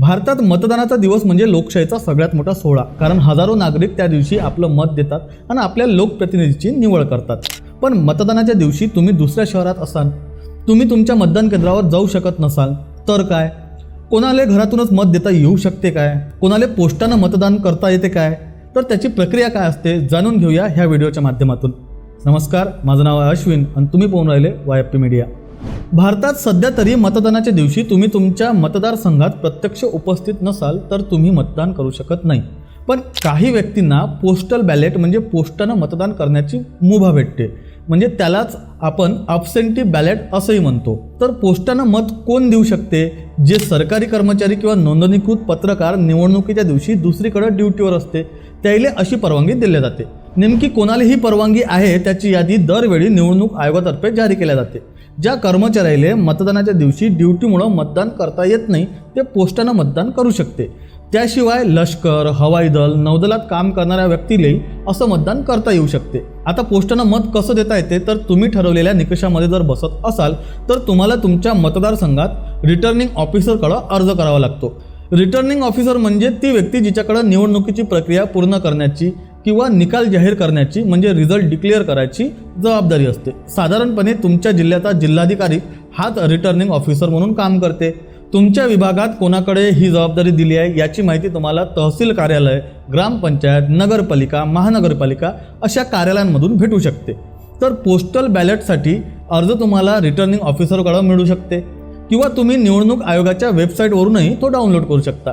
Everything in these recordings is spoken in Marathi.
भारतात मतदानाचा दिवस म्हणजे लोकशाहीचा सगळ्यात मोठा सोहळा कारण हजारो नागरिक त्या दिवशी आपलं मत देतात आणि आपल्या लोकप्रतिनिधीची निवड करतात. पण मतदानाच्या दिवशी तुम्ही दुसऱ्या शहरात असाल तुम्ही तुमच्या मतदान केंद्रावर जाऊ शकत नसाल तर काय? कोणाला घरातूनच मत देता येऊ शकते काय? कोणाला पोस्टानं मतदान करता येते काय? तर त्याची प्रक्रिया काय असते जाणून घेऊया ह्या व्हिडिओच्या माध्यमातून. नमस्कार माझं नाव आहे अश्विन आणि तुम्ही पाहून राहिले वाय पी मीडिया. भारतात सध्या तरी मतदानाच्या दिवशी तुम्ही तुमच्या मतदारसंघात प्रत्यक्ष उपस्थित नसाल तर तुम्ही मतदान करू शकत नाही. पण काही व्यक्तींना पोस्टल बॅलेट म्हणजे पोस्टानं मतदान करण्याची मुभा भेटते. म्हणजे त्यालाच आपण अबसेंटी बॅलेट असंही म्हणतो. तर पोस्टानं मत कोण देऊ शकते? जे सरकारी कर्मचारी किंवा नोंदणीकृत पत्रकार निवडणुकीच्या दिवशी दुसरीकडे ड्युटीवर असते त्याला अशी परवानगी दिली जाते. नेमकी कोणाला ही परवानगी आहे त्याची यादी दरवेळी निवडणूक आयोगातर्फे जारी केल्या जाते. ज्या कर्मचाऱ्याला मतदानाच्या दिवशी ड्युटीमुळं मतदान करता येत नाही ते पोस्टानं मतदान करू शकते. त्याशिवाय लष्कर हवाई दल नौदलात काम करणाऱ्या व्यक्तीलाही असं मतदान करता येऊ शकते. आता पोस्टानं मत कसं देता येते तर तुम्ही ठरवलेल्या निकषामध्ये जर बसत असाल तर तुम्हाला तुमच्या मतदारसंघात रिटर्निंग ऑफिसरकडं अर्ज करावा लागतो. रिटर्निंग ऑफिसर म्हणजे ती व्यक्ती जिच्याकडं निवडणुकीची प्रक्रिया पूर्ण करण्याची किंवा निकाल जाहीर करण्याची म्हणजे रिझल्ट डिक्लेअर करायची जबाबदारी असते. साधारणपणे तुमच्या जिल्ह्याचा जिल्हाधिकारी हाच रिटर्निंग ऑफिसर म्हणून काम करते. तुमच्या विभागात कोणाकडे ही जबाबदारी दिली आहे याची माहिती तुम्हाला तहसील कार्यालय ग्रामपंचायत नगरपालिका महानगरपालिका अशा कार्यालयांमधून भेटू शकते. तर पोस्टल बॅलेटसाठी अर्ज तुम्हाला रिटर्निंग ऑफिसरकडं मिळू शकते. किंवा तुम्ही निवडणूक आयोगाच्या वेबसाईटवरूनही तो डाउनलोड करू शकता.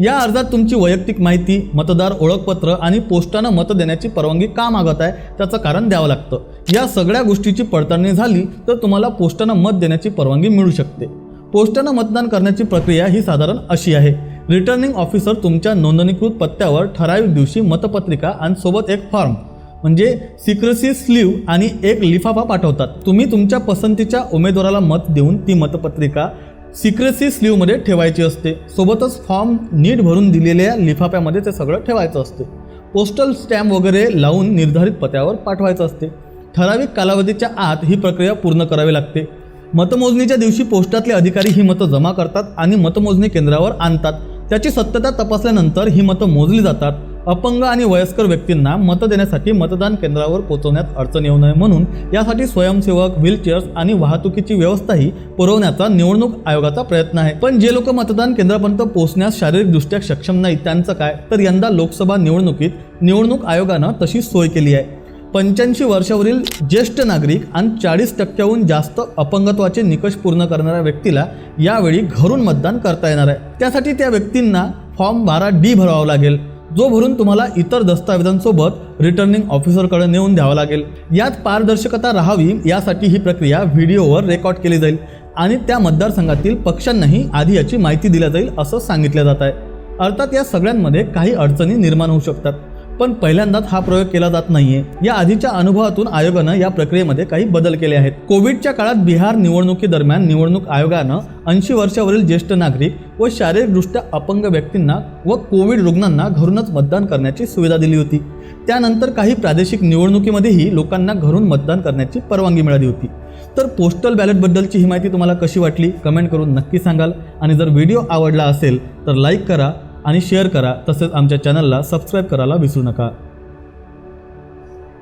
या अर्जात तुमची वैयक्तिक माहिती मतदार ओळखपत्र आणि पोस्टानं मत देण्याची परवानगी का मागत आहे त्याचं कारण द्यावं लागतं. या सगळ्या गोष्टीची पडताळणी झाली तर तुम्हाला पोस्टानं मत देण्याची परवानगी मिळू शकते. पोस्टानं मतदान करण्याची प्रक्रिया ही साधारण अशी आहे. रिटर्निंग ऑफिसर तुमच्या नोंदणीकृत पत्त्यावर ठराविक दिवशी मतपत्रिका आणि सोबत एक फॉर्म म्हणजे सिक्रेसी स्लीव आणि एक लिफाफा पाठवतात. तुम्ही तुमच्या पसंतीच्या उमेदवाराला मत देऊन ती मतपत्रिका सिक्रेसी स्लीवमध्ये ठेवायची असते. सोबतच फॉर्म नीट भरून दिलेल्या लिफाफ्यामध्ये ते सगळं ठेवायचं असते. पोस्टल स्टॅम्प वगैरे लावून निर्धारित पत्त्यावर पाठवायचं असते. ठराविक कालावधीच्या आत ही प्रक्रिया पूर्ण करावी लागते. मतमोजणीच्या दिवशी पोस्टातले अधिकारी ही मतं जमा करतात आणि मतमोजणी केंद्रावर आणतात. त्याची सत्यता तपासल्यानंतर ही मतं मोजली जातात. अपंग आणि वयस्कर व्यक्तींना मत देण्यासाठी मतदान केंद्रावर पोहोचवण्यात अडचण येऊ नये म्हणून यासाठी स्वयंसेवक व्हीलचेअर्स आणि वाहतुकीची व्यवस्थाही पुरवण्याचा निवडणूक आयोगाचा प्रयत्न आहे. पण जे लोक मतदान केंद्रापर्यंत पोहोचण्यास शारीरिकदृष्ट्या सक्षम नाहीत त्यांचं काय? तर यंदा लोकसभा निवडणुकीत निवडणूक आयोगानं तशी सोय केली आहे. पंच्याऐंशी वर्षावरील ज्येष्ठ नागरिक आणि चाळीस टक्क्याहून जास्त अपंगत्वाचे निकष पूर्ण करणाऱ्या व्यक्तीला यावेळी घरून मतदान करता येणार आहे. त्यासाठी त्या व्यक्तींना फॉर्म बारा डी भरावा लागेल. जो भरून तुम्हाला इतर दस्तावेजांसोबत रिटर्निंग ऑफिसरकडे नेऊन द्यावा लागेल. यात पारदर्शकता राहावी यासाठी ही प्रक्रिया व्हिडिओवर रेकॉर्ड केली जाईल आणि त्या मतदारसंघातील पक्षांनाही आधी याची माहिती दिल्या जाईल असं सांगितलं जात आहे. अर्थात या सगळ्यांमध्ये काही अडचणी निर्माण होऊ शकतात. पण पहिल्यांदाच हा प्रयोग केला जात नाहीये. या आधीच्या अनुभवातून आयोगानं या प्रक्रियेमध्ये काही बदल केले आहेत. कोविडच्या काळात बिहार निवडणुकीदरम्यान निवडणूक आयोगानं ऐंशी वर्षावरील ज्येष्ठ नागरिक व शारीरिकदृष्ट्या अपंग व्यक्तींना व कोविड रुग्णांना घरूनच मतदान करण्याची सुविधा दिली होती. त्यानंतर काही प्रादेशिक निवडणुकीमध्येही लोकांना घरून मतदान करण्याची परवानगी मिळाली होती. तर पोस्टल बॅलेटबद्दलची ही माहिती तुम्हाला कशी वाटली? कमेंट करून नक्की सांगाल. आणि जर व्हिडिओ आवडला असेल तर लाईक करा. आणि शेअर करा तसेच आमच्या चॅनलला सबस्क्राईब करायला विसरू नका.